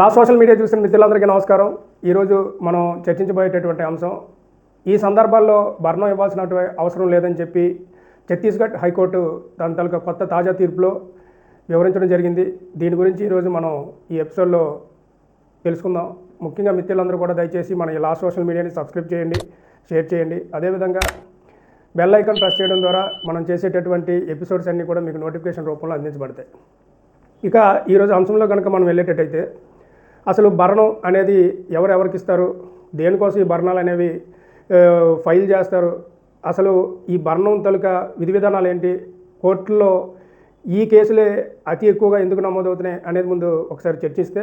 లా social media చూసిన మిత్రులందరికీ నమస్కారం. ఈరోజు మనం చర్చించబోయేటటువంటి అంశం ఈ సందర్భాల్లో భరణం ఇవ్వాల్సిన అవసరం లేదని చెప్పి ఛత్తీస్గఢ్ హైకోర్టు దాని తాలూకా కొత్త తాజా తీర్పులో వివరించడం జరిగింది. దీని గురించి ఈరోజు మనం ఈ ఎపిసోడ్లో తెలుసుకుందాం. ముఖ్యంగా మిత్రులందరూ కూడా దయచేసి మన ఈ లా సోషల్ మీడియాని సబ్స్క్రైబ్ చేయండి షేర్ చేయండి. అదేవిధంగా బెల్ ఐకాన్ ప్రెస్ చేయడం ద్వారా మనం చేసేటటువంటి ఎపిసోడ్స్ అన్నీ కూడా మీకు నోటిఫికేషన్ రూపంలో అందించబడతాయి. ఇక ఈరోజు అంశంలో కనుక మనం వెళ్ళేటట్టయితే అసలు భరణం అనేది ఎవరెవరికి ఇస్తారు? దేనికోసం ఈ భరణాలు అనేవి ఫైల్ చేస్తారు? అసలు ఈ భరణం తలుక విధి విధానాలు ఏంటి? కోర్టుల్లో ఈ కేసులే అతి ఎక్కువగా ఎందుకు నమోదవుతున్నాయి అనేది ముందు ఒకసారి చర్చిస్తే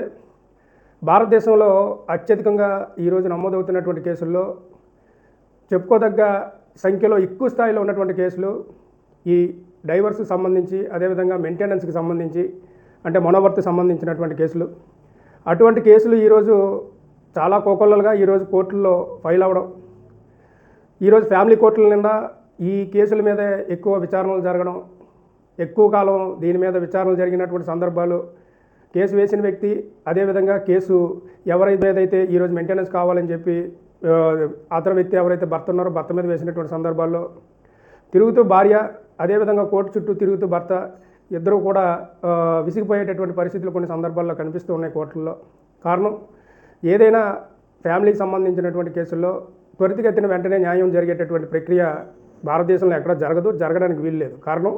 భారతదేశంలో అత్యధికంగా ఈరోజు నమోదవుతున్నటువంటి కేసుల్లో చెప్పుకోదగ్గ సంఖ్యలో ఎక్కువ స్థాయిలో ఉన్నటువంటి కేసులు ఈ డైవర్స్కి సంబంధించి అదేవిధంగా మెయింటెనెన్స్కి సంబంధించి అంటే మనోవర్తి సంబంధించినటువంటి కేసులు. అటువంటి కేసులు ఈరోజు చాలా కోకొల్లలుగా ఈరోజు కోర్టుల్లో ఫైల్ అవ్వడం. ఈరోజు ఫ్యామిలీ కోర్టుల నిండా ఈ కేసుల మీద ఎక్కువ విచారణలు జరగడం ఎక్కువ కాలం దీని మీద విచారణలు జరిగినటువంటి సందర్భాలు. కేసు వేసిన వ్యక్తి అదేవిధంగా కేసు ఎవరి ఏదైతే ఈరోజు మెయింటెనెన్స్ కావాలని చెప్పి అతని వ్యక్తి ఎవరైతే భర్త ఉన్నారో భర్త మీద వేసినటువంటి సందర్భాల్లో తిరుగుతూ భార్య అదేవిధంగా కోర్టు చుట్టూ తిరుగుతూ భర్త ఇద్దరు కూడా విసిగిపోయేటటువంటి పరిస్థితులు కొన్ని సందర్భాల్లో కనిపిస్తూ ఉన్నాయి కోర్టుల్లో. కారణం ఏదైనా ఫ్యామిలీకి సంబంధించినటువంటి కేసుల్లో త్వరితగతిన వెంటనే న్యాయం జరిగేటటువంటి ప్రక్రియ భారతదేశంలో ఎక్కడ జరగదు జరగడానికి వీలు లేదు. కారణం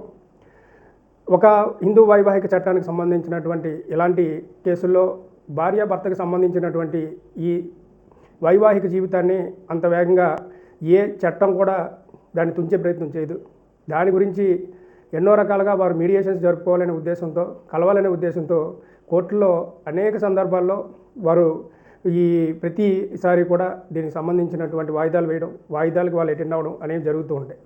ఒక హిందూ వైవాహిక చట్టానికి సంబంధించినటువంటి ఇలాంటి కేసుల్లో భార్యాభర్తకు సంబంధించినటువంటి ఈ వైవాహిక జీవితాన్ని అంత వేగంగా ఏ చట్టం కూడా దాన్ని తుంచే ప్రయత్నం చేయదు. దాని గురించి ఎన్నో రకాలుగా వారు మీడియేషన్స్ జరుపుకోవాలనే ఉద్దేశంతో కలవాలనే ఉద్దేశంతో కోర్టులో అనేక సందర్భాల్లో వారు ఈ ప్రతిసారి కూడా దీనికి సంబంధించినటువంటి వాయిదాలు వేయడం వాయిదాలకు వాళ్ళు అటెండ్ అవ్వడం అనేవి జరుగుతూ ఉంటాయి.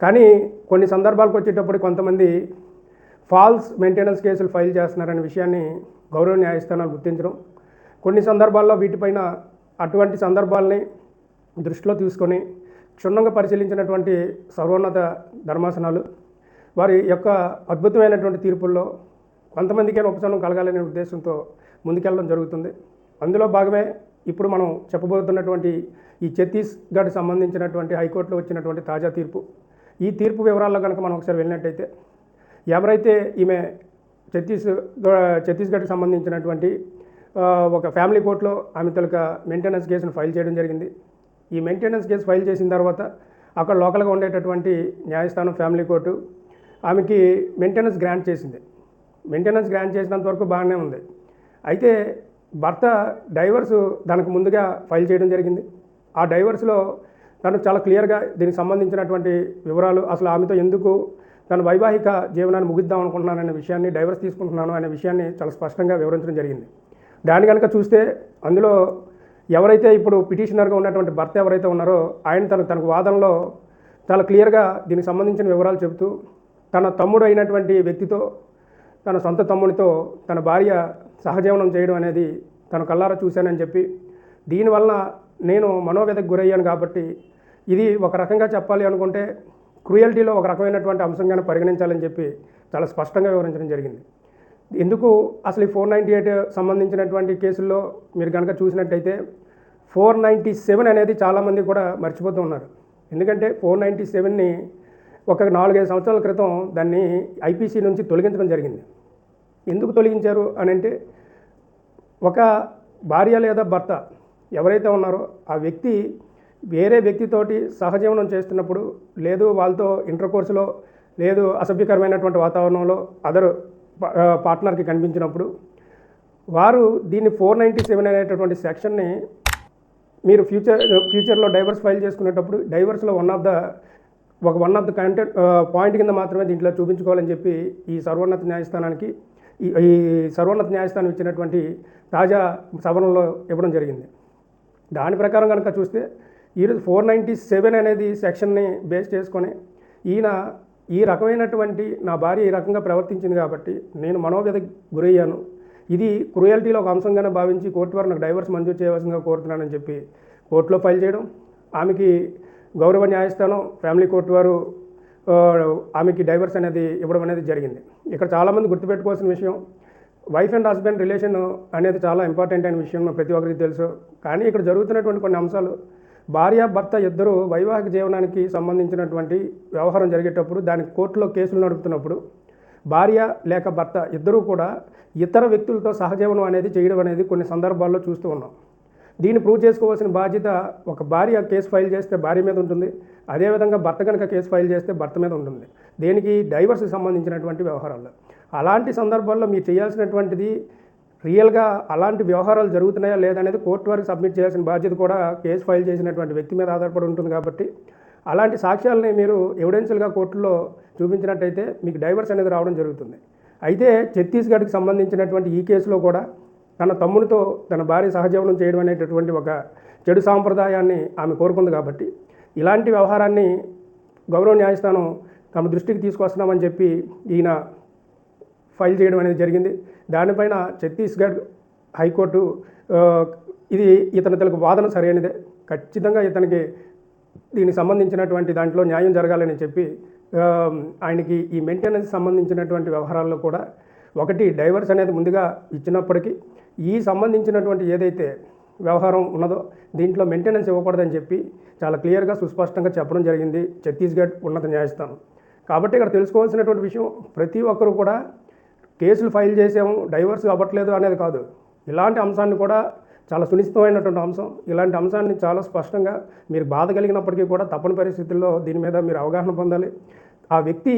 కానీ కొన్ని సందర్భాలకు వచ్చేటప్పుడు కొంతమంది ఫాల్స్ మెయింటెనెన్స్ కేసులు ఫైల్ చేస్తున్నారనే విషయాన్ని గౌరవ న్యాయస్థానాలు గుర్తించడం కొన్ని సందర్భాల్లో వీటిపైన అటువంటి సందర్భాలని దృష్టిలో తీసుకొని క్షుణ్ణంగా పరిశీలించినటువంటి సర్వోన్నత ధర్మాసనాలు వారి యొక్క అద్భుతమైనటువంటి తీర్పుల్లో కొంతమందికైనా ఉపశమనం కలగాలనే ఉద్దేశంతో ముందుకెళ్ళడం జరుగుతుంది. అందులో భాగమే ఇప్పుడు మనం చెప్పబోతున్నటువంటి ఈ ఛత్తీస్గఢ్ సంబంధించినటువంటి హైకోర్టులో వచ్చినటువంటి తాజా తీర్పు. ఈ తీర్పు వివరాల్లో కనుక మనం ఒకసారి వెళ్ళినట్టయితే ఎవరైతే ఈమె ఛత్తీస్ ఛత్తీస్గఢ్కి సంబంధించినటువంటి ఒక ఫ్యామిలీ కోర్టులో ఆమె తొలక మెయింటెనెన్స్ కేసును ఫైల్ చేయడం జరిగింది. ఈ మెయింటెనెన్స్ కేసు ఫైల్ చేసిన తర్వాత అక్కడ లోకల్గా ఉండేటటువంటి న్యాయస్థానం ఫ్యామిలీ కోర్టు ఆమెకి మెయింటెనెన్స్ గ్రాంట్ చేసింది. మెయింటెనెన్స్ గ్రాంట్ చేసినంత వరకు బాగానే ఉంది. అయితే భర్త డైవర్స్ దానికి ముందుగా ఫైల్ చేయడం జరిగింది. ఆ డైవర్స్లో తను చాలా క్లియర్గా దీనికి సంబంధించినటువంటి వివరాలు అసలు ఆమెతో ఎందుకు తన వైవాహిక జీవనాన్ని ముగిద్దాం అనుకుంటున్నాను అనే విషయాన్ని డైవర్స్ తీసుకుంటున్నాను అనే విషయాన్ని చాలా స్పష్టంగా వివరించడం జరిగింది. దాని కనుక చూస్తే అందులో ఎవరైతే ఇప్పుడు పిటిషనర్గా ఉన్నటువంటి భర్త ఎవరైతే ఉన్నారో ఆయన తన తనకు వాదనలో చాలా క్లియర్గా దీనికి సంబంధించిన వివరాలు చెబుతూ తన తమ్ముడు అయినటువంటి వ్యక్తితో తన సొంత తమ్ముడితో తన భార్య సహజీవనం చేయడం అనేది తను కల్లారా చూశానని చెప్పి దీనివల్ల నేను మనోవ్యతకు గురయ్యాను కాబట్టి ఇది ఒక రకంగా చెప్పాలి అనుకుంటే క్రూయల్టీలో ఒక రకమైనటువంటి అంశంగానే పరిగణించాలని చెప్పి చాలా స్పష్టంగా వివరించడం జరిగింది. ఎందుకు అసలు ఈ ఫోర్ నైంటీ ఎయిట్ సంబంధించినటువంటి కేసుల్లో మీరు కనుక చూసినట్టయితే ఫోర్ నైంటీ సెవెన్ అనేది చాలామంది కూడా మర్చిపోతూ ఉన్నారు. ఎందుకంటే ఫోర్ నైంటీ సెవెన్ని ఒక నాలుగైదు సంవత్సరాల క్రితం దాన్ని ఐపీసీ నుంచి తొలగించడం జరిగింది. ఎందుకు తొలగించారు అని అంటే ఒక భార్య లేదా భర్త ఎవరైతే ఉన్నారో ఆ వ్యక్తి వేరే వ్యక్తితోటి సహజీవనం చేస్తున్నప్పుడు లేదు వాళ్ళతో ఇంటర్ కోర్సులో లేదు అసభ్యకరమైనటువంటి వాతావరణంలో అదర్ పార్ట్నర్కి కనిపించినప్పుడు వారు దీన్ని ఫోర్ నైంటీ సెవెన్ అనేటటువంటి సెక్షన్ని మీరు ఫ్యూచర్ ఫ్యూచర్లో డైవర్స్ ఫైల్ చేసుకునేటప్పుడు డైవర్స్లో వన్ ఆఫ్ ద ఒక one of the content point కింద మాత్రమే దీంట్లో చూపించుకోవాలని చెప్పి ఈ సర్వోన్నత న్యాయస్థానానికి ఈ ఈ సర్వోన్నత న్యాయస్థానం ఇచ్చినటువంటి తాజా సవరణలో ఇవ్వడం జరిగింది. దాని ప్రకారం కనుక చూస్తే ఈరోజు ఫోర్ నైంటీ సెవెన్ అనేది సెక్షన్ని బేస్ చేసుకొని ఈయన ఈ రకమైనటువంటి నా భార్య ఈ రకంగా ప్రవర్తించింది కాబట్టి నేను మనోవ్యత గురయ్యాను. ఇది క్రూయల్టీలో ఒక అంశంగానే భావించి కోర్టు వారు నాకు డైవర్స్ మంజూరు చేయవలసిందిగా కోరుతున్నానని చెప్పి కోర్టులో ఫైల్ చేయడం ఆమెకి గౌరవ న్యాయస్థానం ఫ్యామిలీ కోర్టు వారు ఆమెకి డైవర్స్ అనేది ఇవ్వడం అనేది జరిగింది. ఇక్కడ చాలామంది గుర్తుపెట్టుకోవాల్సిన విషయం వైఫ్ అండ్ హస్బెండ్ రిలేషన్ అనేది చాలా ఇంపార్టెంట్ అయిన విషయం ప్రతి ఒక్కరికి తెలుసు. కానీ ఇక్కడ జరుగుతున్నటువంటి కొన్ని అంశాలు భార్య భర్త ఇద్దరు వైవాహిక జీవనానికి సంబంధించినటువంటి వ్యవహారం జరిగేటప్పుడు దానికి కోర్టులో కేసులు నడుపుతున్నప్పుడు భార్య లేక భర్త ఇద్దరూ కూడా ఇతర వ్యక్తులతో సహజీవనం అనేది చేయడం అనేది కొన్ని సందర్భాల్లో చూస్తూ ఉన్నాం. దీన్ని ప్రూవ్ చేసుకోవాల్సిన బాధ్యత ఒక భార్య కేసు ఫైల్ చేస్తే భార్య మీద ఉంటుంది. అదేవిధంగా భర్త కనుక కేసు ఫైల్ చేస్తే భర్త మీద ఉంటుంది. దేనికి డైవర్స్కి సంబంధించినటువంటి వ్యవహారాల్లో అలాంటి సందర్భాల్లో మీరు చేయాల్సినటువంటిది రియల్గా అలాంటి వ్యవహారాలు జరుగుతున్నాయా లేదనేది కోర్టు వారికి సబ్మిట్ చేయాల్సిన బాధ్యత కూడా కేసు ఫైల్ చేసినటువంటి వ్యక్తి మీద ఆధారపడి ఉంటుంది కాబట్టి అలాంటి సాక్ష్యాలని మీరు ఎవిడెన్షియల్గా కోర్టులో చూపించినట్టయితే మీకు డైవర్స్ అనేది రావడం జరుగుతుంది. అయితే ఛత్తీస్గఢ్కి సంబంధించినటువంటి ఈ కేసులో కూడా తన తమ్మునితో తన భార్య సహజీవనం చేయడం అనేటటువంటి ఒక చెడు సాంప్రదాయాన్ని ఆమె కోరుకుంది కాబట్టి ఇలాంటి వ్యవహారాన్ని గౌరవ న్యాయస్థానం తమ దృష్టికి తీసుకొస్తున్నామని చెప్పి ఈయన ఫైల్ చేయడం అనేది జరిగింది. దానిపైన ఛత్తీస్గఢ్ హైకోర్టు ఇది ఇతని తెలుగు వాదన సరైనదే. ఖచ్చితంగా ఇతనికి దీనికి సంబంధించినటువంటి దాంట్లో న్యాయం జరగాలని చెప్పి ఆయనకి ఈ మెయింటెనెన్స్ సంబంధించినటువంటి వ్యవహారాల్లో కూడా ఒకటి డైవర్స్ అనేది ముందుగా ఇచ్చినప్పటికీ ఈ సంబంధించినటువంటి ఏదైతే వ్యవహారం ఉన్నదో దీంట్లో మెయింటెనెన్స్ ఇవ్వకూడదని చెప్పి చాలా క్లియర్గా సుస్పష్టంగా చెప్పడం జరిగింది. ఛత్తీస్గఢ్ ఉన్నత న్యాయస్థానం. కాబట్టి ఇక్కడ తెలుసుకోవాల్సినటువంటి విషయం ప్రతి ఒక్కరూ కూడా కేసులు ఫైల్ చేసాము డైవర్స్ అవ్వట్లేదు అనేది కాదు. ఇలాంటి అంశాన్ని కూడా చాలా సునిశ్చితమైనటువంటి అంశం. ఇలాంటి అంశాన్ని చాలా స్పష్టంగా మీరు బాధ కలిగినప్పటికీ కూడా తప్పని పరిస్థితుల్లో దీని మీద మీరు అవగాహన పొందాలి. ఆ వ్యక్తి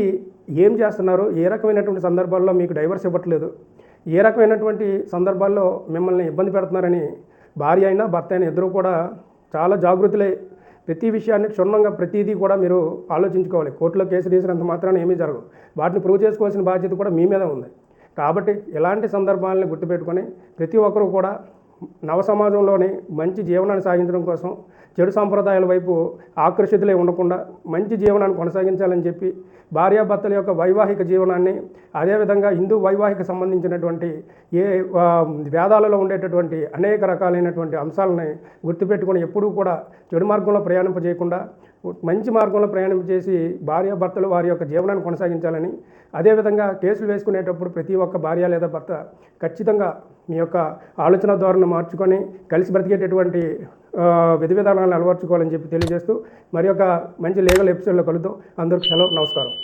ఏం చేస్తున్నారు ఏ రకమైనటువంటి సందర్భాల్లో మీకు డైవర్స్ ఇవ్వట్లేదు ఏ రకమైనటువంటి సందర్భాల్లో మిమ్మల్ని ఇబ్బంది పెడుతున్నారని భార్య అయినా భర్త అయినా ఇద్దరు కూడా చాలా జాగృతులై ప్రతి విషయాన్ని క్షుణ్ణంగా ప్రతిదీ కూడా మీరు ఆలోచించుకోవాలి. కోర్టులో కేసు తీసినంత మాత్రాన ఏమీ జరగదు. వాటిని ప్రూవ్ చేసుకోవాల్సిన బాధ్యత కూడా మీ మీద ఉంది. కాబట్టి ఇలాంటి సందర్భాలను గుర్తుపెట్టుకొని ప్రతి ఒక్కరూ కూడా నవ సమాజంలోని మంచి జీవనాన్ని సాగించడం కోసం చెడు సాంప్రదాయాల వైపు ఆకర్షితులై ఉండకుండా మంచి జీవనాన్ని కొనసాగించాలని చెప్పి భార్యాభర్తల యొక్క వైవాహిక జీవనాన్ని అదేవిధంగా హిందూ వైవాహిక సంబంధించినటువంటి ఏ వేదాలలో ఉండేటటువంటి అనేక రకాలైనటువంటి అంశాలని గుర్తుపెట్టుకొని ఎప్పుడూ కూడా చెడు మార్గంలో ప్రయాణింపజేయకుండా మంచి మార్గంలో ప్రయాణం ప్రయాణింపజేసి భార్యాభర్తలు వారి యొక్క జీవనాన్ని కొనసాగించాలని అదేవిధంగా కేసులు వేసుకునేటప్పుడు ప్రతి ఒక్క భార్య లేదా భర్త ఖచ్చితంగా మీ యొక్క ఆలోచన ధోరణి మార్చుకొని కలిసి బ్రతికేటటువంటి విధి విధానాలను అలవర్చుకోవాలని చెప్పి తెలియజేస్తూ మరి యొక్క మంచి లీగల్ ఎపిసోడ్లో కలుద్దాం. అందరికీ సెలవు నమస్కారం.